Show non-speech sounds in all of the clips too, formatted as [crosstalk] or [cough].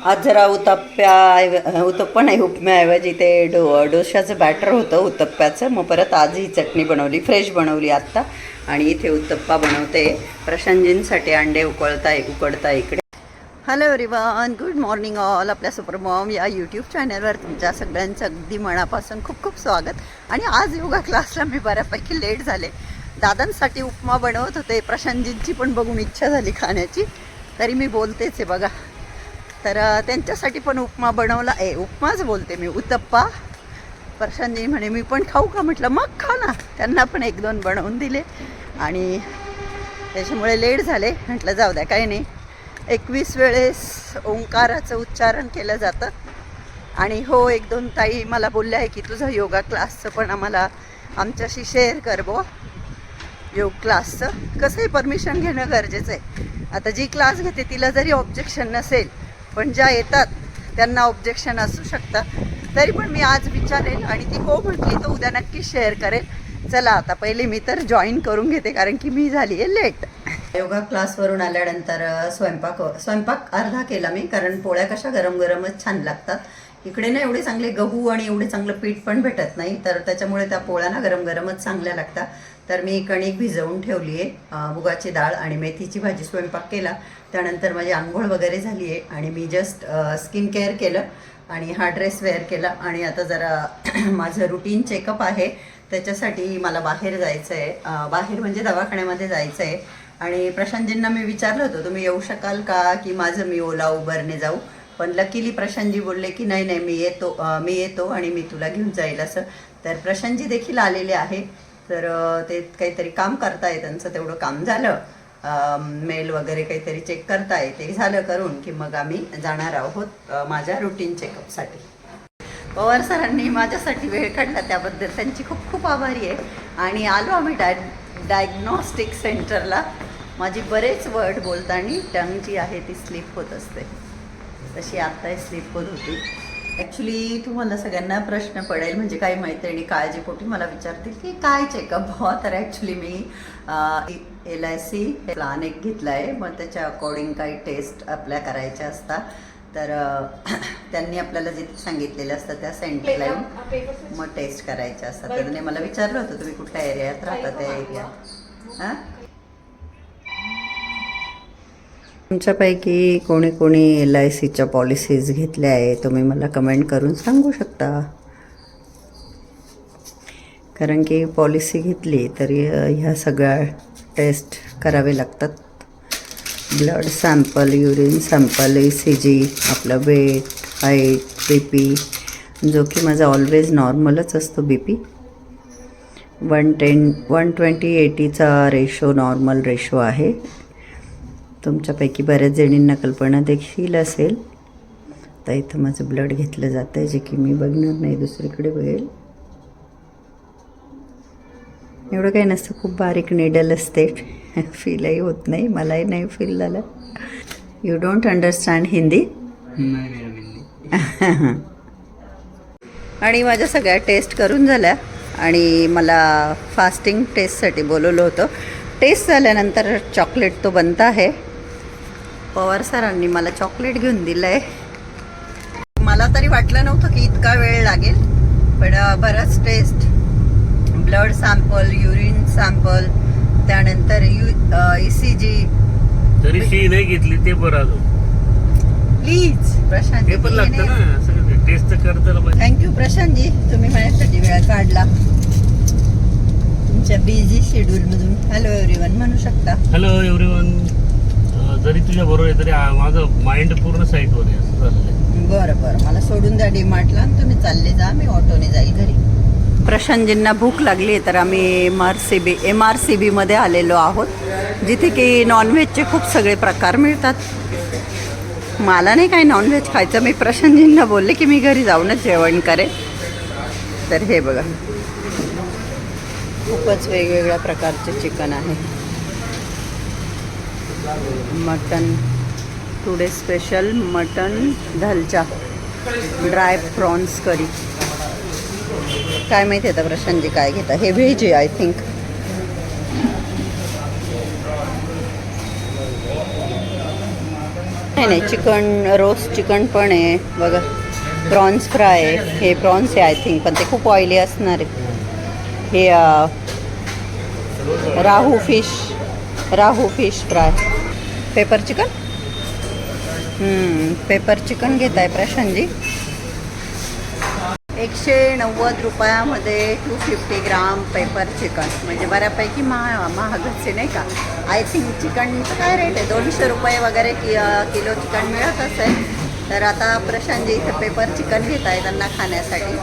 आज जरा उतप्प्या उत्तप्पा नाही उपम्याऐवजी ते डो डोश्याचं बॅटर होतं उत्तप्प्याचं मग परत आज ही चटणी बनवली फ्रेश बनवली आत्ता. आणि इथे उत्तप्पा बनवते. प्रशांतजींसाठी अंडे उकळताय उकडताय इकडे. Hello everyone good morning all आपल्या सुपरमॉम या यूट्यूब चॅनलवर तुमच्या सगळ्यांचं अगदी मनापासून खूप खूप स्वागत. आणि आज योगा क्लासला मी बऱ्यापैकी लेट झाले. दादांसाठी उपमा बनवत होते. प्रशांतजींची पण बघून इच्छा झाली खाण्याची. तरी मी बोलतेच आहे बघा. तर त्यांच्यासाठी पण उपमा बनवला. आहे उपमाच बोलते मी उत्तप्पा. प्रशांतजी म्हणे मी पण खाऊ का? म्हटलं मग खा ना. त्यांना पण एक दोन बनवून दिले. आणि त्याच्यामुळे लेट झाले. म्हटलं जाऊ द्या काही नाही. एकवीस वेळेस ओंकाराचं उच्चारण केलं जातं. आणि हो एक दोन ताई मला बोलल्या आहे की तुझं योगा क्लासचं पण आम्हाला आमच्याशी शेअर कर बो योग क्लासचं. कसंही परमिशन घेणं गरजेचं आहे. आता जी क्लास घेते तिला जरी ऑब्जेक्शन नसेल पण ज्या येतात त्यांना ऑब्जेक्शन असू शकतं तरी पण मी आज विचारेल आणि ती हो म्हटली तर उद्या नक्की शेअर करेल. चला आता पहिले मी तर जॉईन करून घेते कारण की मी झाली आहे लेट योगा क्लासवरून आल्यानंतर स्वयंपाक स्वयंपाक अर्धा केला मी कारण पोळ्या कशा गरम गरमच छान लागतात. इकडे ना एवढे चांगले गहू आणि एवढे चांगलं पीठ पण भेटत नाही तर त्याच्यामुळे त्या पोळ्या ना गरम गरमच चांगल्या लागतात. तर मी कणिक भिजवून ठेवली आहे मुगाची डाळ आणि मेथीची भाजी स्वयंपाक केला. त्यानंतर माझी आंघोळ वगैरे झाली आहे आणि मी जस्ट स्किन केअर केलं आणि हा ड्रेस वेअर केला. आणि आता जरा [clears throat] माझं रुटीन चेकअप आहे. त्याच्यासाठी मला बाहेर जायचं आहे बाहेर म्हणजे दवाखान्यामध्ये जायचं आहे आणि प्रशांतजींना मी विचारलं होतं तुम्ही येऊ शकाल का? की माझं मी ओला उबरने जाऊ. पण लकीली प्रशांतजी बोलले की नाही नाही मी येतो मी येतो आणि मी तुला घेऊन जाईल असं. तर प्रशांतजी देखील आलेले आहे. तर ते काहीतरी काम करताय त्यांचं तेवढं काम झालं. मेल वगैरे काहीतरी चेक करताय ते झालं करून की मग आम्ही जाणार आहोत माझ्या रुटीन चेकअपसाठी पवार सरांनी माझ्यासाठी वेळ काढला त्याबद्दल त्यांची खूप खूप आभारी आहे. आणि आलो आम्ही डाय डायग्नॉस्टिक सेंटरला माझी बरेच वर्ड बोलताना टंग जी आहे ती स्लिप होत असते. तशी आत्ताही स्लिप होत होती. ॲक्च्युली तुम्हाला सगळ्यांना प्रश्न पडेल म्हणजे काही मैत्रिणी काळजीपोटी मला विचारतील की काय चेकअप व्हा तर ॲक्च्युली मी एल आय सी प्लान एक घेतला आहे मग त्याच्या अकॉर्डिंग काही टेस्ट अप्लाय करायच्या असतात. तर [clears throat] त्यांनी आपल्याला जिथे सांगितलेलं असतं त्या सेंटरला येऊन मग टेस्ट करायच्या असतात. तर त्याने मला विचारलं होतं तुम्ही कुठल्या एरियात राहता त्या एरियात हां? तुमच्यापैकी कोणी कोणी एल आय सीच्या पॉलिसीज घेतल्या आहे तुम्ही मला कमेंट करून सांगू शकता? कारण की पॉलिसी घेतली तरी ह्या सगळ्या टेस्ट करावे लागतात. Blood sample urine sample E C G आपलं वेट हाईट बी पी जो की माझा ऑलवेज नॉर्मलच असतो B P one ten one twenty एटीचा ratio normal ratio आहे. तुमच्यापैकी बऱ्याच जणींना कल्पना देखील असेल. तर इथं माझं ब्लड घेतलं जातं आहे जे की मी बघणार नाही दुसरीकडे बघेल. एवढं काही नसतं खूप बारीक निडल असते. फीलही होत नाही मलाही नाही फील झालं. You don't understand Hindi? [laughs] आणि माझ्या सगळ्या टेस्ट करून झाल्या. आणि मला फास्टिंग टेस्टसाठी बोलवलं होतं. टेस्ट झाल्यानंतर चॉकलेट तो बनता आहे. पवार सरांनी मला चॉकलेट घेऊन दिलं आहे मला तरी वाटलं नव्हतं की इतका वेळ लागेल पण बरंच test blood sample urine sample त्यानंतर यू ई सी जी तरी फी नाही घेतली ते बरं प्लीज प्रशांत हे पण लागतं ना सगळं टेस्ट तर करताना पाहिजे थँक्यू प्रशांतजी. तुम्ही माझ्यासाठी वेळ काढला. तुमच्या बिझी शेड्यूलमधून हॅलो एव्हरीवन म्हणू शकता. हॅलो एव्हरीवन जरी तुझ्या बरोबर आहे तरी माझं माइंड पूर्ण साईटवर आहे असं झालेलं आहे. बरं बरं. मला सोडून द्या डीमार्टला आणि तुम्ही चालले जा मी ऑटोने जाईल घरी. प्रशांतजींना भूक लागली तर आम्ही M R C B M R C बीमध्ये आलेलो आहोत जिथे की नॉनव्हेजचे खूप सगळे प्रकार मिळतात. मला नाही काय नॉनव्हेज खायचं मी प्रशांतजींना बोलले की मी घरी जाऊनच जेवण करेन. तर हे बघा. खूपच वेगवेगळ्या प्रकारचे चिकन आहे. मटन. टुडे स्पेशल मटन धलचा ड्राय प्रॉन्स करी काय माहिती आता प्रशांतजी काय घेता हे व्हेज आहे आय थिंक नाही नाही चिकन रोस्ट चिकन पण आहे. बघा प्रॉन्स फ्राय आहे. हे प्रॉन्स आहे आय थिंक पण ते खूप ऑइली असणार आहे. हे rohu fish rohu fish fry pepper chicken pepper chicken घेत आहे प्रशांतजी. एकशे नव्वद रुपयामध्ये two fifty gram pepper chicken म्हणजे बऱ्यापैकी महा महागच नाही का? आय थिंक चिकनचं काय रेट आहे? दोनशे रुपये वगैरे कि किलो चिकन मिळत असेल. तर आता प्रशांतजी इथे पेपर चिकन घेत आहे त्यांना खाण्यासाठी.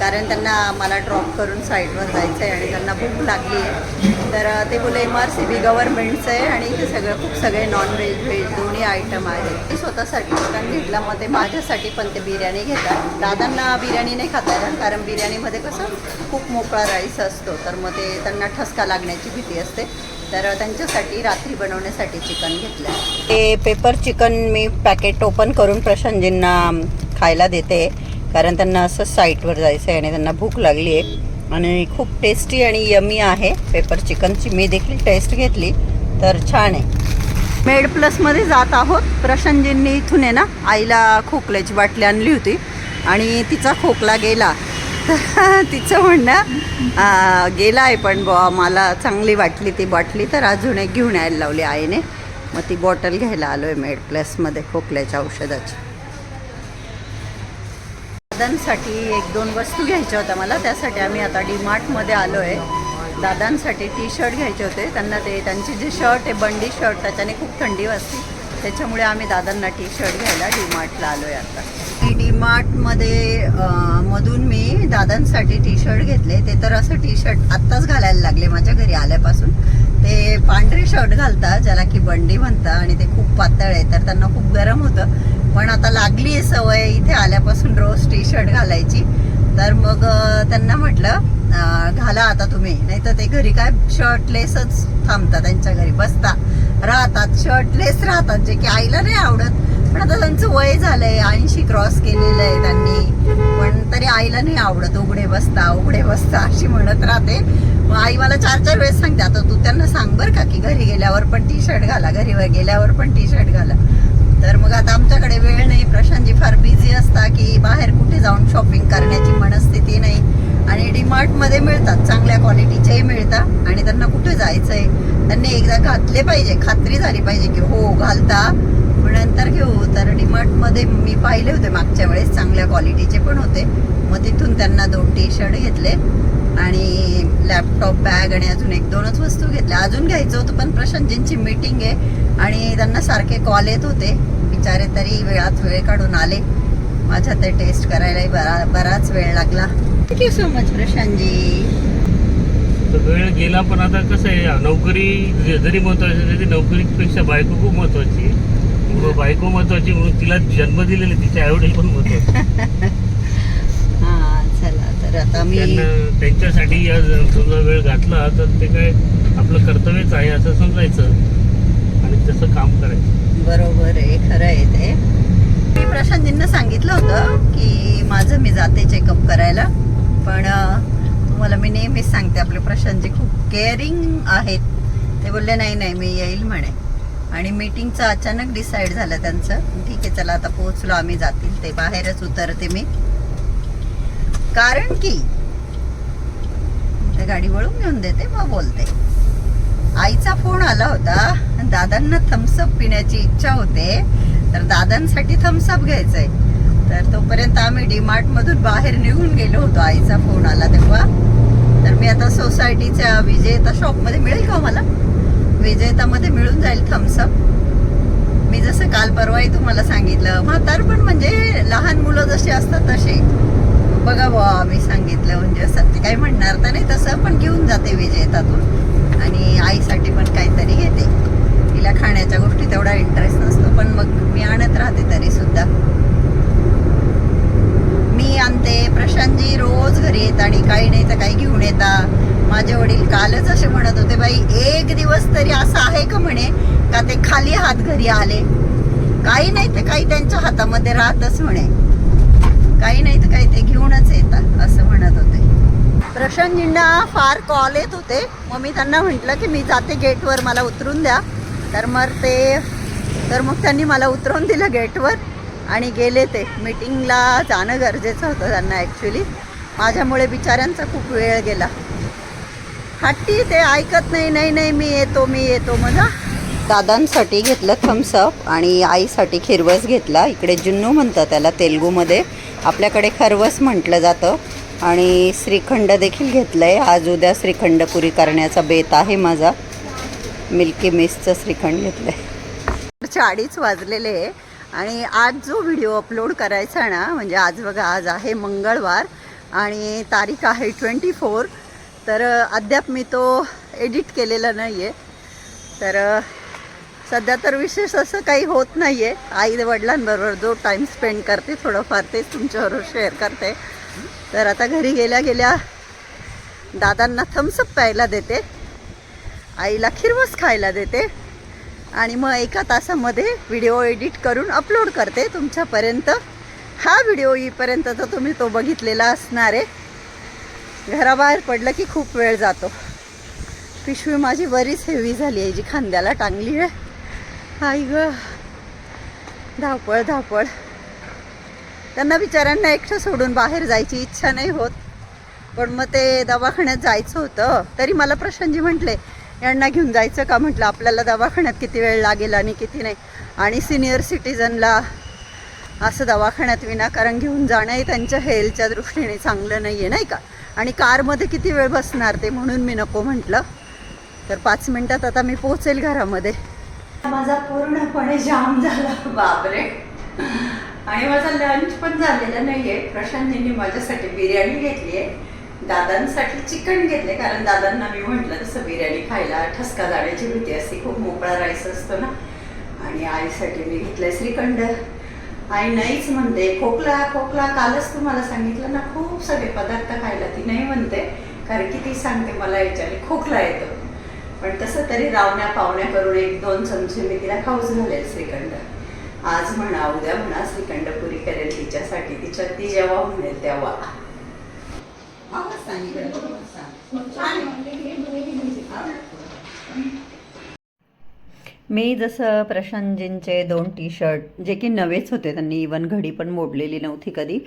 कारण त्यांना मला ड्रॉप करून साईडवर जायचं आहे आणि त्यांना भूक लागली आहे. तर ते बोले एम आर सी बी गव्हर्नमेंटचं आहे आणि ते सगळं खूप सगळे नॉनव्हेज व्हेज दोन्ही आयटम आहेत. ते स्वतःसाठी चिकन घेतला मग ते माझ्यासाठी पण ते बिर्याणी घेतात. दादांना बिर्याणी नाही खाता येणार कारण बिर्याणीमध्ये कसं खूप मोकळा राईस असतो. तर मग ते त्यांना ठसका लागण्याची भीती असते. तर त्यांच्यासाठी रात्री बनवण्यासाठी चिकन घेतलं ते पेपर चिकन मी पॅकेट ओपन करून प्रशांतजींना खायला देते. कारण त्यांना असं साईटवर जायचं आहे आणि त्यांना भूक लागली आहे. आणि खूप टेस्टी आणि यमी आहे पेपर चिकनची मी देखील टेस्ट घेतली तर छान आहे. मेड प्लसमध्ये जात आहोत. प्रशांतजींनी इथून आहे ना आईला खोकल्याची बाटली आणली होती आणि तिचा खोकला गेला. तर [laughs] तिचं म्हणणं गेला आहे पण बुवा मला चांगली वाटली ती बाटली तर अजून एक घेऊन यायला लावली आईने. मग ती बॉटल घ्यायला आलो आहे मेड प्लसमध्ये खोकल्याच्या औषधाची. दादांसाठी एक दोन वस्तू घ्यायच्या होत्या मला. त्यासाठी आम्ही आता डीमार्टमध्ये आलो आहे दादांसाठी टी शर्ट घ्यायचे होते. त्यांना ते त्यांचे जे शर्ट आहे बंडी शर्ट त्याच्याने खूप थंडी वाजते. त्याच्यामुळे आम्ही दादांना टी शर्ट घ्यायला डीमार्टला आलो आहे आता डीमार्टमध्ये मार्टमध्ये मधून मी दादांसाठी टी शर्ट घेतले. ते तर असं टी शर्ट आत्ताच घालायला लागले माझ्या घरी आल्यापासून. ते पांढरे शर्ट घालतात ज्याला की बंडी म्हणतात आणि ते खूप पातळ आहे. तर त्यांना खूप गरम होतं. पण आता लागली आहे सवय इथे आल्यापासून रोज टी शर्ट घालायची. तर मग त्यांना म्हटलं घाला आता तुम्ही. नाही तर ते घरी काय शर्टलेसच थांबतात त्यांच्या घरी. बसता राहतात शर्टलेस राहतात जे की आईला नाही आवडत. पण आता त्यांचं वय झालंय ऐंशी क्रॉस केलेलं आहे त्यांनी. पण तरी आईला नाही आवडत उघडे बसता उघडे बसता अशी म्हणत राहते. मग आई मला चार चार वेळेस सांगते आता तू त्यांना सांग बरं का की घरी गेल्यावर पण टी शर्ट घाला घरी गेल्यावर पण टी शर्ट घाला. तर मग आता आमच्याकडे वेळ नाही. प्रशांतजी फार बिझी असता की बाहेर कुठे जाऊन शॉपिंग करण्याची मनस्थिती नाही. आणि डीमार्टमध्ये मिळतात चांगल्या क्वालिटीचेही मिळतात आणि त्यांना कुठे जायचंय? त्यांनी एकदा घातले पाहिजे खात्री झाली पाहिजे की हो घालता. नंतर घेऊ. तर डीमार्टमध्ये मी पाहिले होते मागच्या वेळेस चांगल्या क्वालिटीचे पण होते. मग तिथून त्यांना दोन टी शर्ट घेतले. आणि लॅपटॉप बॅग आणि अजून एक दोनच वस्तू घेतल्या. अजून घ्यायचं होतं पण प्रशांतजींची मीटिंग आहे आणि त्यांना सारखे कॉल येत होते. बिचारे तरी वेळात वेळ काढून आले. माझ्या ते टेस्ट करायलाही बरा बराच वेळ लागला. Thank you so much Prashantji. वेळ गेला पण आता कसं आहे नोकरी जरी महत्वाची तरी नोकरीपेक्षा बायको खूप महत्वाची बायको महत्वाची म्हणून तिला जन्म दिलेले तिचे आईवडील पण महत्त्वाचे [laughs] तर आता मी त्यांना त्यांच्यासाठी समजा वेळ घातला तर ते काय आपलं कर्तव्यच आहे असं समजायचं. आणि तसं काम करायचं. बरोबर आहे खरं आहे ते. मी प्रशांतजींना सांगितलं होतं की माझं मी जाते चेकअप करायला. पण तुम्हाला मी नेहमीच सांगते आपले प्रशांतजी खूप केअरिंग आहेत. ते बोलले नाही नाही मी येईल म्हणे. आणि मीटिंगचं अचानक डिसाईड झालं त्यांचं. ठीक आहे चला आता पोहोचलो आम्ही जातील. ते बाहेरच उतरते मी. कारण की ते गाडी वळून घेऊन देते मग बोलते. आईचा फोन आला होता दादांना थम्सअप पिण्याची इच्छा होते तर दादांसाठी थम्सअप घ्यायचंय. तर तोपर्यंत आम्ही डीमार्ट मधून बाहेर निघून गेलो होतो आईचा फोन आला तेव्हा. तर मी आता सोसायटीच्या विजेता शॉपमध्ये मिळेल का हो मला? विजेतामध्ये मिळून जाईल थम्सअप मी जसं काल परवाही तुम्हाला सांगितलं म्हातार पण म्हणजे लहान मुलं जशी असतात तसे बघा बुवा मी सांगितलं म्हणजे असं ते काही म्हणणार तर नाही तसं पण घेऊन जाते विजेतातून आणि आईसाठी पण काहीतरी घेते. तिला खाण्याच्या गोष्टी तेवढा इंटरेस्ट नसतो पण मग मी आणत राहते तरी सुद्धा. मी आणते प्रशांतजी रोज घरी येत आणि काही नाही तर काही घेऊन येता. माझे वडील कालच असे म्हणत होते बाई एक दिवस तरी असं आहे का म्हणे का ते खाली हात घरी आले? काही नाही तर काही त्यांच्या हातामध्ये राहतच म्हणे. काही नाही तर काही ते घेऊनच येतात असं म्हणत होते. प्रशांतजींना फार कॉल येत होते. मग मी त्यांना म्हटलं की मी जाते गेटवर मला उतरून द्या. तर मग ते तर मग त्यांनी मला उतरवून दिलं गेटवर आणि गेले ते. मीटिंगला जाणं गरजेचं होतं त्यांना ॲक्च्युली माझ्यामुळे बिचाऱ्यांचा खूप वेळ गेला. हट्टी ते ऐकत नाही नाही नाही मी येतो मी येतो मला दादांसाठी घेतलं थम्सअप आणि आईसाठी खिरवस घेतला. इकडे जुन्नू म्हणतात त्याला तेलगूमध्ये. आपल्याकडे खरवस म्हटलं जातं. आणि श्रीखंड देखील घेतलं आहे आज उद्या श्रीखंडपुरी करण्याचा बेत आहे माझा. मिल्की मिसचं श्रीखंड घेतलं आहे अडीच वाजलेले आहे. आणि आज जो व्हिडिओ अपलोड करायचा ना म्हणजे आज बघा आज आहे मंगळवार आणि तारीख आहे ट्वेंटी फोर तर अद्याप मी तो एडिट केलेला नाही आहे तर सध्या तर विशेष असं काही होत नाही आहे आई वडिलांबरोबर जो टाईम स्पेंड करते थोडंफार तेच तुमच्याबरोबर शेअर करते. तर आता घरी गेल्या गेल्या दादांना थम्सअप प्यायला देते. आईला खिरवस खायला देते. आणि मग एका तासामध्ये व्हिडिओ एडिट करून अपलोड करते तुमच्यापर्यंत. हा व्हिडिओ येईपर्यंत तर तुम्ही तो बघितलेला असणार आहे. घराबाहेर पडलं की खूप वेळ जातो. पिशवी माझी बरीच हेवी झाली आहे जी खांद्याला टांगली आहे. आई ग. धावपळ धावपळ. त्यांना बिचाऱ्यांना एकटं सोडून बाहेर जायची इच्छा नाही होत. पण मग ते दवाखान्यात जायचं होतं. तरी मला प्रशांतजी म्हटले यांना घेऊन जायचं का? म्हटलं आपल्याला दवाखान्यात किती वेळ लागेल आणि किती नाही. आणि सिनियर सिटीजनला असं दवाखान्यात विनाकारण घेऊन जाणंही त्यांच्या हेल्थच्या दृष्टीने चांगलं नाही आहे नाही का? आणि कारमध्ये किती वेळ बसणार ते म्हणून मी नको म्हटलं. तर पाच मिनटात आता मी पोहोचेल घरामध्ये. माझा पूर्णपणे जाम झाला. बापरे. आणि माझा लंच पण झालेला नाही आहे प्रशांतजींनी माझ्यासाठी बिर्याणी घेतली आहे. दादांसाठी चिकन घेतले कारण दादांना मी म्हटलं तसं बिर्याणी खायला ठसका जाण्याची भीती असते. खूप मोकळा राईस असतो ना. आणि आईसाठी मी घेतलंय श्रीखंड. आई नाहीच म्हणते खोकला खोकला कालच तुम्हाला सांगितलं ना खूप सगळे पदार्थ खायला. ती नाही म्हणते कारण की ती सांगते मला याच्याने खोकला येतो. पण तसं तरी रावण्या पावण्या करून एक दोन चमचे मी तिला खाऊच घालेल श्रीखंड. आज म्हणा उद्या म्हणा श्रीखंड पुरी करेल तिच्यासाठी. तिच्या ती जेव्हा म्हणेल तेव्हा. आवाज सांगितलं बरोबर सांग. छान आहे. मी जसं प्रशांतजींचे दोन टी शर्ट जे की नवेच होते त्यांनी इवन घडी पण मोडलेली नव्हती कधी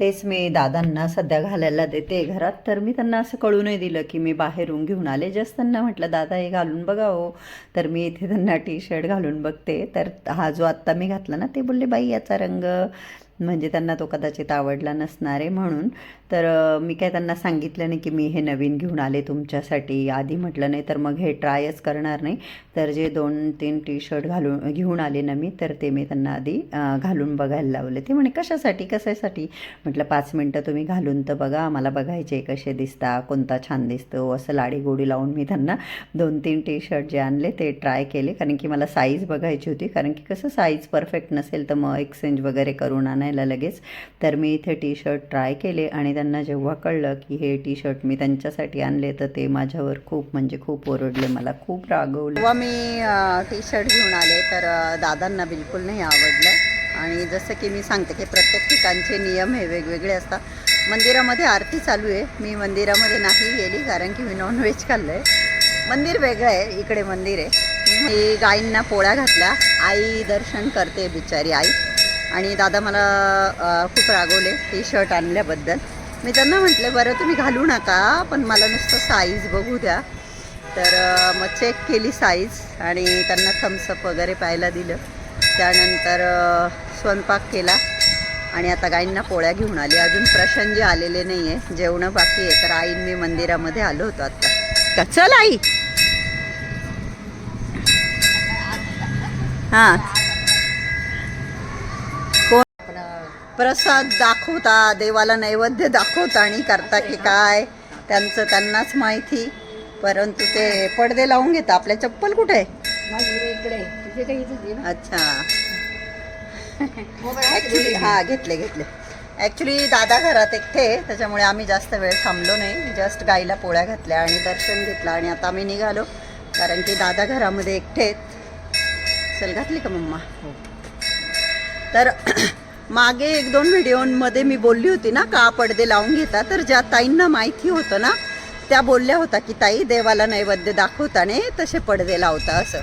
तेच मी दादांना सध्या घालायला देते घरात. तर मी त्यांना असं कळू नाही दिलं की मी बाहेरून घेऊन आले. जस्ट त्यांना म्हटलं दादा हे घालून बघा हो. तर मी इथे त्यांना टी शर्ट घालून बघते. तर हा जो आत्ता मी घातला ना ते बोलले बाई याचा रंग म्हणजे त्यांना तो कदाचित आवडला नसणार आहे म्हणून. तर मी काय त्यांना सांगितलं नाही की मी हे नवीन घेऊन आले तुमच्यासाठी. आधी म्हटलं नाही तर मग हे ट्रायच करणार नाही. तर जे दोन तीन टी शर्ट घालून घेऊन आले ना मी तर ते मी त्यांना आधी घालून बघायला लावले. ते म्हणे कशासाठी कशासाठी? म्हटलं पाच मिनटं तुम्ही घालून तर बघा मला बघायचे कसे दिसता कोणता छान दिसतो. असं लाडी गोडी लावून मी त्यांना दोन तीन टी शर्ट जे आणले ते ट्राय केले. कारण की मला साईज बघायची होती. कारण की कसं साईज परफेक्ट नसेल तर मग एक्सचेंज वगैरे करून आणायला लगेच. तर मी इथे टी शर्ट ट्राय केले आणि त्यांना जेव्हा कळलं की हे टी शर्ट मी त्यांच्यासाठी आणले तर ते माझ्यावर खूप म्हणजे खूप ओरडले. मला खूप रागवले व मी टी शर्ट घेऊन आले तर दादांना बिलकुल नाही आवडलं. आणि जसं की मी सांगते की प्रत्येक ठिकाणचे नियम हे वेगवेगळे असतात. मंदिरामध्ये आरती चालू आहे. मी मंदिरामध्ये नाही गेली कारण की मी नॉनव्हेज खाल्लं आहे मंदिर वेगळं आहे इकडे मंदिर आहे. मी गाईंना पोळ्या घातल्या. आई दर्शन करते बिचारी आई. आणि दादा मला खूप रागवले टी शर्ट आणल्याबद्दल. मी त्यांना म्हटलं बरं तुम्ही घालू नका पण मला नुसतं साईज बघू द्या. तर मग चेक केली साईज आणि त्यांना थम्सअप वगैरे पाहायला दिलं. त्यानंतर स्वयंपाक केला आणि आता गाईंना पोळ्या घेऊन आली. अजून प्रशांतजी आलेले नाही आहे जेवणं बाकी आहे. तर आईन मी मंदिरामध्ये आलो होतो आत्ता का? चल आई. हां. प्रसाद दाखवता देवाला नैवेद्य दाखवता आणि करता की काय त्यांचं त्यांनाच माहिती. परंतु ते पडदे लावून घेता. आपल्या चप्पल कुठे? अच्छा. ॲक्च्युली हां घेतले घेतले. ॲक्च्युली दादा घरात एकटे त्याच्यामुळे आम्ही जास्त वेळ थांबलो नाही. जस्ट गाईला पोळ्या घातल्या आणि दर्शन घेतलं आणि आता आम्ही निघालो. कारण की दादा घरामध्ये एकटे चल घातली का मम्मा? तर मागे एक दोन व्हिडिओमध्ये मी बोलली होती ना का पडदे लावून घेता तर ज्या ताईंना माहिती होतं ना त्या बोलल्या होत्या की ताई देवाला नैवेद्य दाखवताने तसे पडदे लावता असं.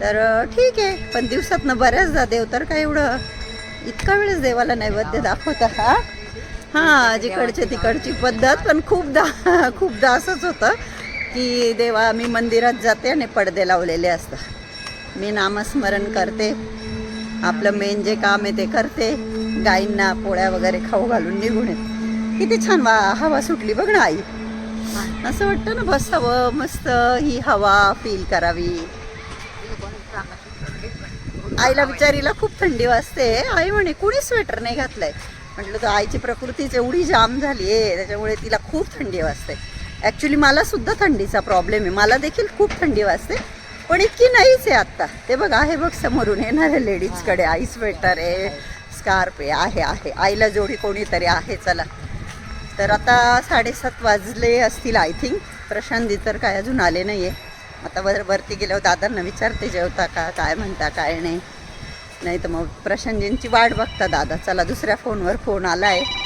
तर ठीक आहे पण दिवसातनं बऱ्याचदा देव तर काय एवढं इतका वेळेस देवाला नैवेद्य दाखवता हा? हां जिकडचे तिकडची पद्धत पण खूपदा खूपदा असंच होतं की देवा मी मंदिरात जाते आणि पडदे लावलेले असतात. मी नामस्मरण करते. आपलं मेन जे काम आहे ते करते. गाईंना पोळ्या वगैरे खाऊ घालून निघून येते. किती छान वा हवा सुटली बघ ना आई. असं वाटतं ना बसावं मस्त ही हवा फील करावी. आईला बिचारीला खूप थंडी वाजते. आई म्हणे कुणी स्वेटर नाही घातलंय? म्हटलं तर आईची प्रकृतीच एवढी जाम झाली आहे त्याच्यामुळे तिला खूप थंडी वाजते. ॲक्च्युली मला सुद्धा थंडीचा प्रॉब्लेम आहे. मला देखील खूप थंडी वाजते. पण इतकी नाहीच आहे आत्ता. ते बघ आहे बघ समोरून येणाऱ्या लेडीजकडे आई स्वेटर आहे स्कार्फ आहे आहे आहे. आईला जोडी कोणीतरी आहे चला. तर आता साडेसात वाजले असतील आय थिंक प्रशांती तर काय अजून आले नाही आहे आता वर वरती गेल्यावर दादांना विचारते जेवता का काय म्हणता काय नाही. नाही तर मग प्रशांतजींची वाट बघता दादा. चला दुसऱ्या फोनवर फोन आला आहे